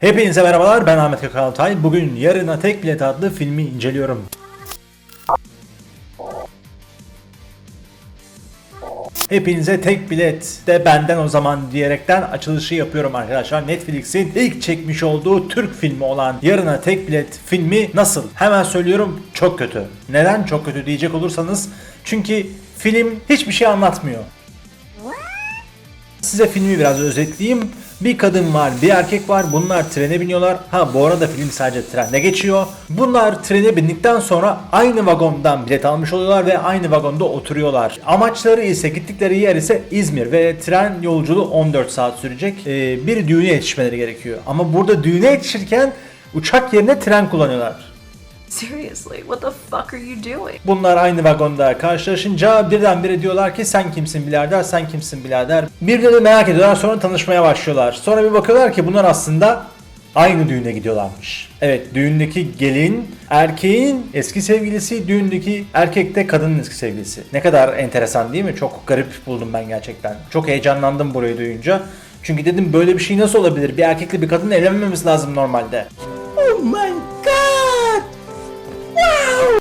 Hepinize merhabalar ben Ahmet Gökhan Altay. Bugün Yarına Tek Bilet adlı filmi inceliyorum. Hepinize tek bilet de benden o zaman diyerekten açılışı yapıyorum arkadaşlar. Netflix'in ilk çekmiş olduğu Türk filmi olan Yarına Tek Bilet filmi nasıl? Hemen söylüyorum çok kötü. Neden çok kötü diyecek olursanız çünkü film hiçbir şey anlatmıyor. Size filmi biraz özetleyeyim. Bir kadın var, bir erkek var. Bunlar trene biniyorlar. Ha bu arada film sadece trende geçiyor. Bunlar trene bindikten sonra aynı vagondan bilet almış oluyorlar ve aynı vagonda oturuyorlar. Amaçları ise gittikleri yer ise İzmir ve tren yolculuğu 14 saat sürecek. Ee, bir düğüne yetişmeleri gerekiyor. Ama burada düğüne yetişirken uçak yerine tren kullanıyorlar. Seriously, what the fuck are you doing? Bunlar aynı vagonda karşılaşınca birdenbire diyorlar ki sen kimsin birader sen kimsin birader. Birbirlerini merak ediyorlar sonra tanışmaya başlıyorlar. Sonra bir bakıyorlar ki bunlar aslında aynı düğüne gidiyorlarmış. Evet düğündeki gelin erkeğin eski sevgilisi düğündeki erkek de kadının eski sevgilisi. Ne kadar enteresan değil mi? Çok garip buldum ben gerçekten. Çok heyecanlandım burayı duyunca. Çünkü dedim böyle bir şey nasıl olabilir? Bir erkekle bir kadının evlenmemesi lazım normalde.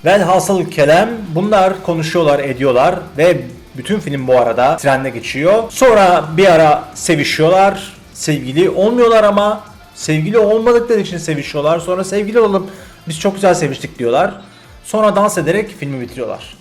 Velhasıl kelam bunlar konuşuyorlar ediyorlar ve bütün film bu arada trende geçiyor. Sonra bir ara sevişiyorlar. Sevgili olmuyorlar ama sevgili olmadıkları için sevişiyorlar. Sonra sevgili olup biz çok güzel seviştik diyorlar. Sonra dans ederek filmi bitiriyorlar.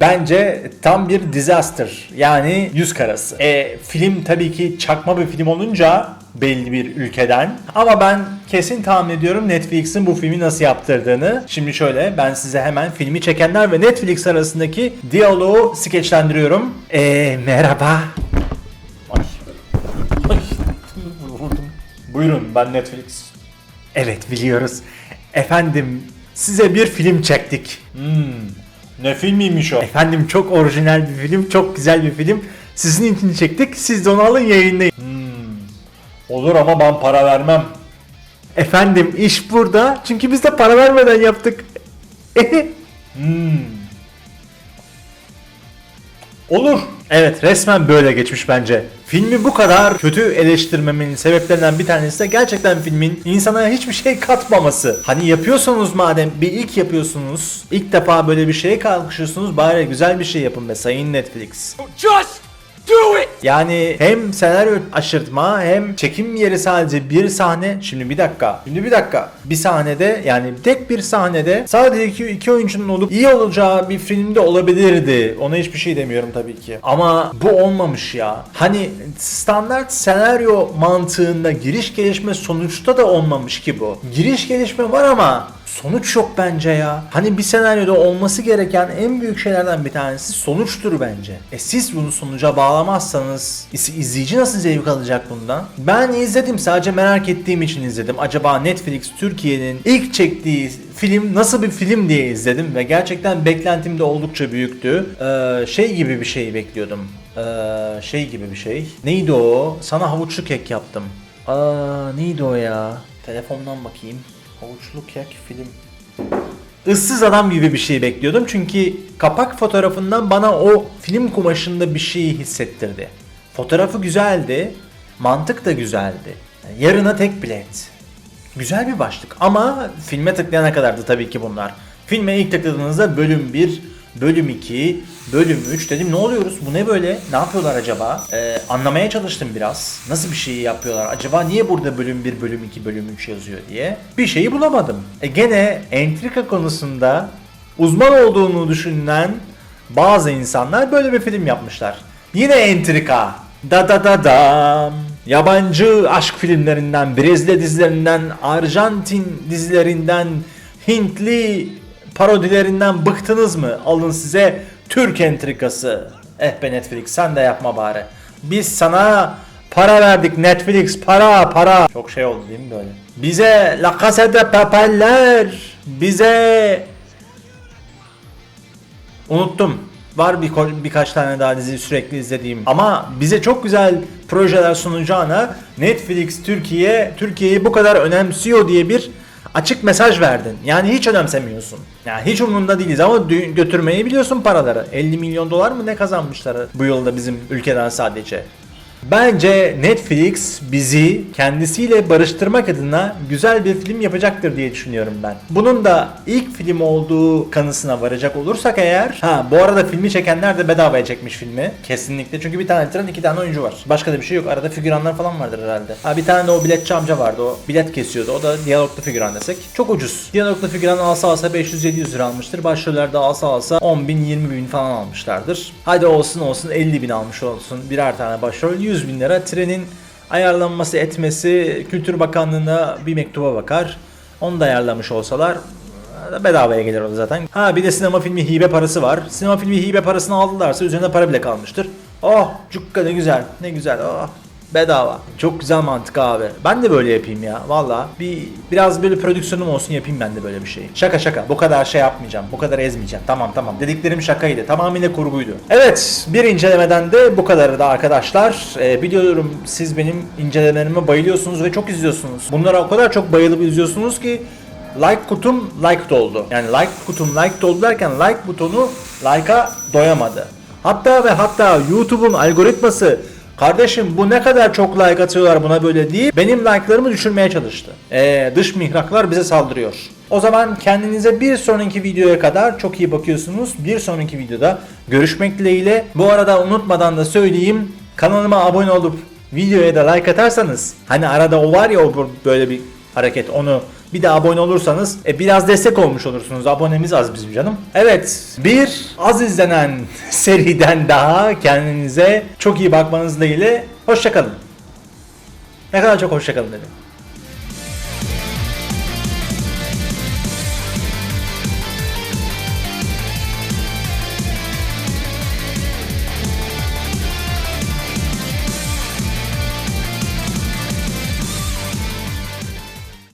Bence tam bir disaster. Yani yüz karası. E, film tabii ki çakma bir film olunca belli bir ülkeden. Ama ben kesin tahmin ediyorum Netflix'in bu filmi nasıl yaptırdığını. Şimdi şöyle ben size hemen filmi çekenler ve Netflix arasındaki diyaloğu skeçlendiriyorum. E, merhaba. Ay. Ay. Buyurun ben Netflix. Evet biliyoruz. Efendim size bir film çektik. Hmm, ne filmiymiş o? Efendim çok orijinal bir film, çok güzel bir film. Sizin için çektik, siz de onu alın yayınlayın. Olur ama ben para vermem. Efendim iş burada çünkü biz de para vermeden yaptık. hmm. Olur. Evet resmen böyle geçmiş bence. Filmi bu kadar kötü eleştirmemin sebeplerinden bir tanesi de gerçekten filmin insana hiçbir şey katmaması. Hani yapıyorsanız madem bir ilk yapıyorsunuz, ilk defa böyle bir şeye kalkışıyorsunuz bari güzel bir şey yapın be sayın Netflix. Just do it! Yani hem senaryo aşırtma hem çekim yeri sadece bir sahne. Şimdi bir dakika. Şimdi bir dakika. Bir sahnede yani tek bir sahnede sadece iki, iki oyuncunun olup iyi olacağı bir filmde olabilirdi. Ona hiçbir şey demiyorum tabii ki. Ama bu olmamış ya. Hani standart senaryo mantığında giriş gelişme sonuçta da olmamış ki bu. Giriş gelişme var ama sonuç yok bence ya. Hani bir senaryoda olması gereken en büyük şeylerden bir tanesi sonuçtur bence. E siz bunu sonuca bağlamazsanız iz- izleyici nasıl zevk alacak bundan? Ben izledim sadece merak ettiğim için izledim. Acaba Netflix Türkiye'nin ilk çektiği film nasıl bir film diye izledim ve gerçekten beklentim de oldukça büyüktü. Ee, şey gibi bir şey bekliyordum. Ee, şey gibi bir şey. Neydi o? Sana havuçlu kek yaptım. Aa neydi o ya? Telefondan bakayım. Havuçlu kek film. Issız adam gibi bir şey bekliyordum çünkü kapak fotoğrafından bana o film kumaşında bir şeyi hissettirdi. Fotoğrafı güzeldi, mantık da güzeldi. Yarına tek bilet. Güzel bir başlık ama filme tıklayana kadardı tabii ki bunlar. Filme ilk tıkladığınızda bölüm 1, bölüm 2, bölüm 3 dedim ne oluyoruz bu ne böyle ne yapıyorlar acaba? Ee, anlamaya çalıştım biraz. Nasıl bir şey yapıyorlar acaba niye burada bölüm 1, bölüm 2, bölüm 3 yazıyor diye. Bir şeyi bulamadım. E gene entrika konusunda uzman olduğunu düşünülen bazı insanlar böyle bir film yapmışlar. Yine entrika. Da da da dam. Yabancı aşk filmlerinden, Brezilya dizilerinden, Arjantin dizilerinden, Hintli parodilerinden bıktınız mı? Alın size Türk entrikası. Eh be Netflix sen de yapma bari. Biz sana para verdik Netflix para para. Çok şey oldu değil mi böyle? Bize La Casa de Papel'ler. Bize Unuttum. Var bir birkaç tane daha dizi sürekli izlediğim. Ama bize çok güzel projeler sunacağına Netflix Türkiye Türkiye'yi bu kadar önemsiyor diye bir açık mesaj verdin. Yani hiç önemsemiyorsun. Yani hiç umurunda değiliz ama götürmeyi biliyorsun paraları. 50 milyon dolar mı ne kazanmışlar bu yılda bizim ülkeden sadece. Bence Netflix bizi kendisiyle barıştırmak adına güzel bir film yapacaktır diye düşünüyorum ben. Bunun da ilk film olduğu kanısına varacak olursak eğer ha bu arada filmi çekenler de bedavaya çekmiş filmi. Kesinlikle. Çünkü bir tane tren iki tane oyuncu var. Başka da bir şey yok. Arada figüranlar falan vardır herhalde. Ha bir tane de o biletçi amca vardı. O bilet kesiyordu. O da diyaloglu figüran desek. Çok ucuz. Diyaloglu figüran alsa alsa 500-700 lira almıştır. Başroller de alsa alsa 10 bin 20 bin falan almışlardır. Hadi olsun olsun 50 bin almış olsun. Birer tane başrol 100 bin lira. Trenin ayarlanması etmesi Kültür Bakanlığı'na bir mektuba bakar. Onu da ayarlamış olsalar bedavaya gelir o zaten. Ha bir de sinema filmi hibe parası var. Sinema filmi hibe parasını aldılarsa üzerine para bile kalmıştır. Oh cukka ne güzel ne güzel oh. Bedava. Çok güzel mantık abi. Ben de böyle yapayım ya. Valla bir biraz böyle prodüksiyonum olsun yapayım ben de böyle bir şey. Şaka şaka. Bu kadar şey yapmayacağım. Bu kadar ezmeyeceğim. Tamam tamam. Dediklerim şakaydı. Tamamıyla kurguydu. Evet. Bir incelemeden de bu kadarı da arkadaşlar. Ee, biliyorum siz benim incelemelerime bayılıyorsunuz ve çok izliyorsunuz. Bunlara o kadar çok bayılıp izliyorsunuz ki like kutum like doldu. Yani like kutum like doldu derken like butonu like'a doyamadı. Hatta ve hatta YouTube'un algoritması kardeşim bu ne kadar çok like atıyorlar buna böyle deyip benim like'larımı düşürmeye çalıştı. Ee, dış mihraklar bize saldırıyor. O zaman kendinize bir sonraki videoya kadar çok iyi bakıyorsunuz. Bir sonraki videoda görüşmek dileğiyle. Bu arada unutmadan da söyleyeyim kanalıma abone olup videoya da like atarsanız hani arada o var ya o böyle bir hareket onu bir de abone olursanız e, biraz destek olmuş olursunuz. Abonemiz az bizim canım. Evet bir az izlenen seriden daha kendinize çok iyi bakmanız dileğiyle hoşçakalın. Ne kadar çok hoşçakalın dedim.